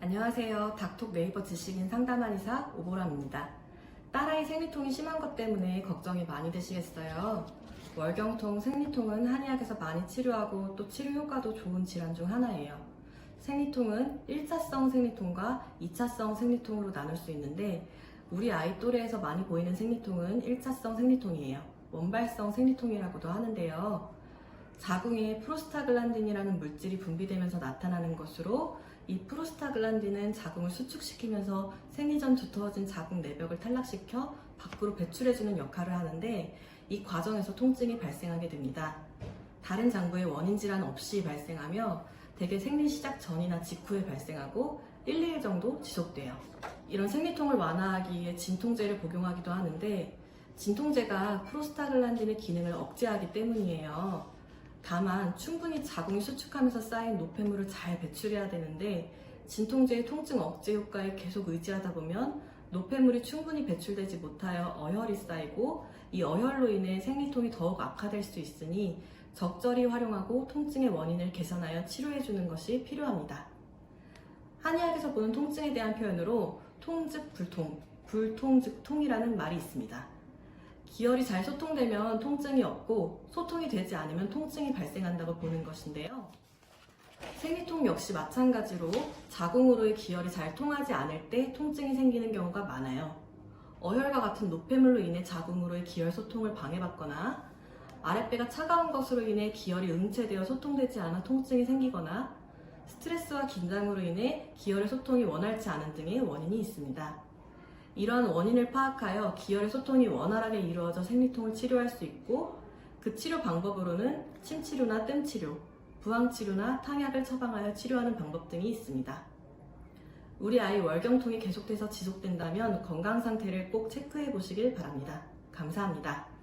안녕하세요. 닥톡 네이버 지식인 상담한의사 오보람입니다. 딸아이 생리통이 심한 것 때문에 걱정이 많이 되시겠어요. 월경통, 생리통은 한의학에서 많이 치료하고 또 치료 효과도 좋은 질환 중 하나예요. 생리통은 1차성 생리통과 2차성 생리통으로 나눌 수 있는데 우리 아이 또래에서 많이 보이는 생리통은 1차성 생리통이에요. 원발성 생리통이라고도 하는데요. 자궁에 프로스타글란딘이라는 물질이 분비되면서 나타나는 것으로 이 프로스타글란딘은 자궁을 수축시키면서 생리 전 두터워진 자궁 내벽을 탈락시켜 밖으로 배출해주는 역할을 하는데 이 과정에서 통증이 발생하게 됩니다. 다른 장부의 원인 질환 없이 발생하며 대개 생리 시작 전이나 직후에 발생하고 1, 2일 정도 지속돼요. 이런 생리통을 완화하기 위해 진통제를 복용하기도 하는데 진통제가 프로스타글란딘의 기능을 억제하기 때문이에요. 다만 충분히 자궁이 수축하면서 쌓인 노폐물을 잘 배출해야 되는데 진통제의 통증 억제 효과에 계속 의지하다 보면 노폐물이 충분히 배출되지 못하여 어혈이 쌓이고 이 어혈로 인해 생리통이 더욱 악화될 수 있으니 적절히 활용하고 통증의 원인을 개선하여 치료해 주는 것이 필요합니다. 한의학에서 보는 통증에 대한 표현으로 통즉 불통, 불통 즉 통이라는 말이 있습니다. 기혈이 잘 소통되면 통증이 없고 소통이 되지 않으면 통증이 발생한다고 보는 것인데요. 생리통 역시 마찬가지로 자궁으로의 기혈이 잘 통하지 않을 때 통증이 생기는 경우가 많아요. 어혈과 같은 노폐물로 인해 자궁으로의 기혈 소통을 방해받거나 아랫배가 차가운 것으로 인해 기혈이 응체되어 소통되지 않아 통증이 생기거나 스트레스와 긴장으로 인해 기혈의 소통이 원활치 않은 등의 원인이 있습니다. 이러한 원인을 파악하여 기혈의 소통이 원활하게 이루어져 생리통을 치료할 수 있고 그 치료 방법으로는 침치료나 뜸치료, 부항치료나 탕약을 처방하여 치료하는 방법 등이 있습니다. 우리 아이 월경통이 계속돼서 지속된다면 건강 상태를 꼭 체크해 보시길 바랍니다. 감사합니다.